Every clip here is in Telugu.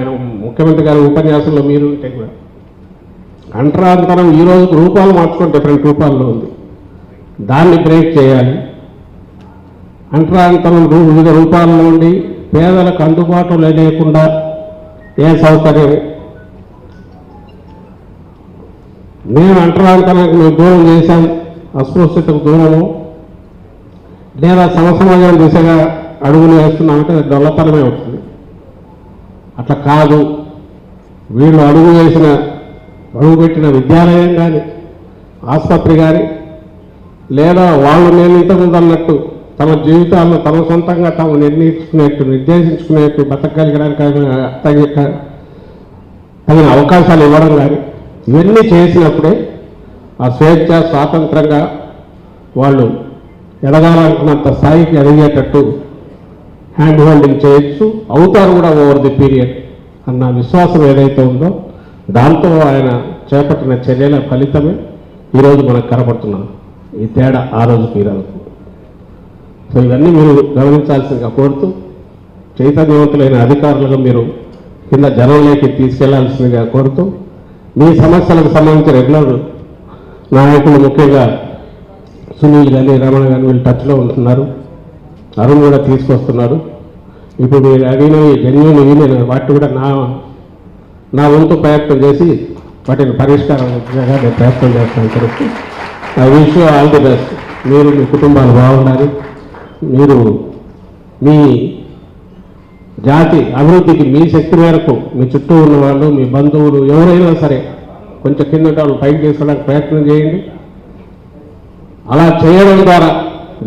ముఖ్యమంత్రి గారి ఉపన్యాసంలో మీరు కూడా. అంటరాంతరం ఈ రోజు రూపాలు మార్చుకొని డిఫరెంట్ రూపాల్లో ఉంది. దాన్ని బ్రేక్ చేయాలి. అంటరాంతరం వివిధ రూపాల్లో ఉండి పేదలకు అందుబాటులో లేకుండా ఏ సౌకర్యం? మేము అంటరాంతరానికి మేము దూరం చేశాం. అస్పృశ్యతకు దూరము. లేదా సమసమాజం దిశగా అడుగులు వేస్తున్నామంటే అది డొల్లతనమే అవుతుంది. అట్లా కాదు. వీళ్ళు అడుగు వేసిన అడుగు పెట్టిన విద్యాలయం కానీ ఆసుపత్రి కానీ లేదా వాళ్ళు నేను ఇంతకుముందు అన్నట్టు తమ జీవితాలను తమ సొంతంగా తాము నిర్ణయించుకునేట్టు నిర్దేశించుకునేట్టు బతకగలగడానికి తగిన తగిన అవకాశాలు ఇవ్వడం కానీ ఇవన్నీ చేసినప్పుడే ఆ స్వేచ్ఛ స్వాతంత్రంగా వాళ్ళు ఎదగాలనుకున్నంత స్థాయికి ఎదిగేటట్టు హ్యాండ్ హోల్డింగ్ చేయొచ్చు. అవుతారు కూడా ఓవర్ ది పీరియడ్ అన్న విశ్వాసం ఏదైతే ఉందో దాంతో ఆయన చేపట్టిన చర్యల ఫలితమే ఈరోజు మనకు కనబడుతున్నాం ఈ తేడా ఆ రోజుకి ఈ రోజుకు సో ఇవన్నీ మీరు గమనించాల్సిందిగా కోరుతూ చైతన్యవంతులైన అధికారులుగా మీరు కింద జనంలోకి తీసుకెళ్ళాల్సిందిగా కోరుతూ మీ సమస్యలకు సంబంధించి రెగ్యులర్ నాయకులు ముఖ్యంగా సునీల్ కానీ రమణ కానీ వీళ్ళు టచ్లో ఉంటున్నారు. అరుణ్ కూడా తీసుకొస్తున్నారు. ఇప్పుడు మీరు అడిగినవి జెన్యున్ ఇవి వాటిని కూడా నా నా వంతు ప్రయత్నం చేసి వాటిని పరిష్కారం నేను ప్రయత్నం చేస్తాను. తెలుసు I wish all the best మీరు మీ కుటుంబాలు బాగుండాలి. మీరు మీ జాతి అభివృద్ధికి మీ శక్తి మేరకు మీ చుట్టూ ఉన్న వాళ్ళు మీ బంధువులు ఎవరైనా సరే కొంచెం కింద వాళ్ళు పైకి తీసుకోవడానికి ప్రయత్నం చేయండి. అలా చేయడం ద్వారా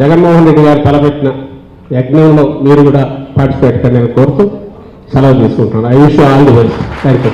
జగన్మోహన్ రెడ్డి గారు తలపెట్టిన యజ్ఞంలో మీరు కూడా పార్టిసిపేట్ నేను కోరుతూ సెలవు తీసుకుంటున్నాను. I wish all the best thank you